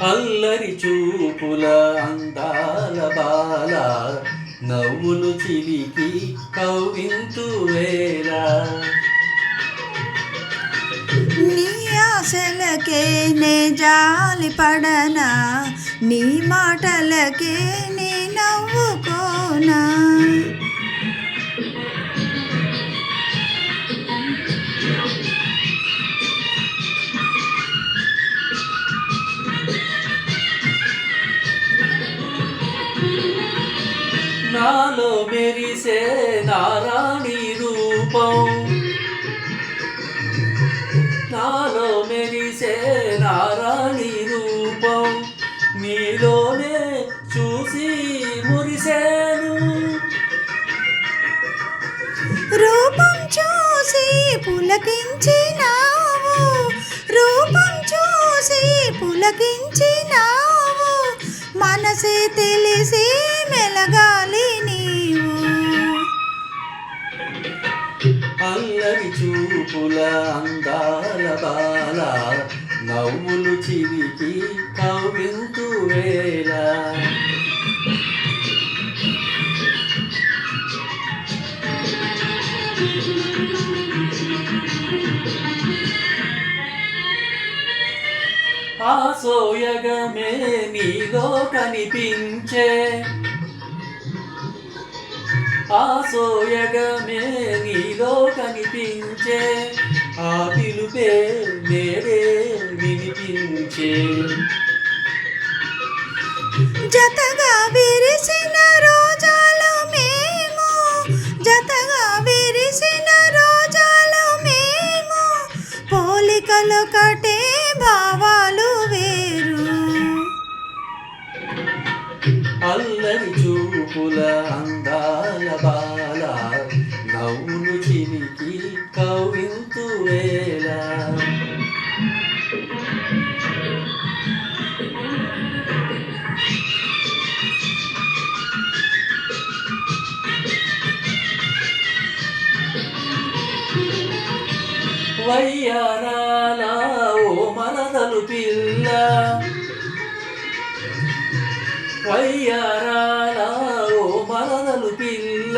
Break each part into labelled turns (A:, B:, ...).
A: అల్లరి చూపుల అందాల బాల నవ్వులు చిలికి కవ్వింతు వేళ.
B: నీ ఆశలకే నే జాలి పడనా నీ మాటలకే నీ నవ్వుకోనా?
A: నాలో మెరిసే నారాణి రూపం. నాలో మెరిసే నారాణి రూపం. నీలోనే చూసి మురిసేను.
B: రూపం చూసి పులకించినావు. రూపం చూసి పులకించినావు. మనసే తెలిసి
A: మెలగ చూపుల అందాల బాల నవ్వులు చిరికి కవ్వింతు వేళ. ఆ సోయగమే నీలో కనిపించే ఆ సోయగమే నీలో కనిపించే. ఆ పిలుపే నేడే వినిపించే.
B: జతగా విరిసిన రోజాలు మేము జతగా విరిసిన రోజాలు మేము. పోలికలు కటే
A: భావ వయ్యారాల ఓ మరదలు పిల్ల. వయ్యారాల ఓ మరదలు పిల్ల.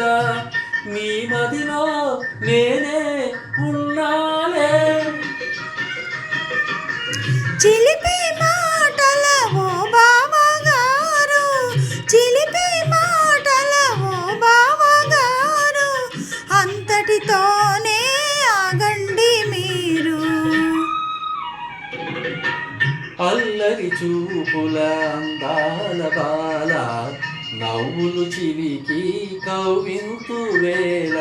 A: నీ మదిలో నేనే ఉన్నాలే
B: చిలిపి మాటల ఓ బావగారు చిలిపి మాటల ఓ బావగారు అంతటితో
A: అల్లరి చూపుల అందాల బాల నవ్వులు చిలికి కవ్వింతు వేళ.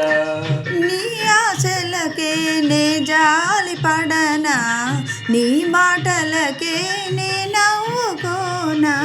B: నీ ఆశలకే నే జాలి పడనా నీ మాటలకే నే నవ్వుకోనా?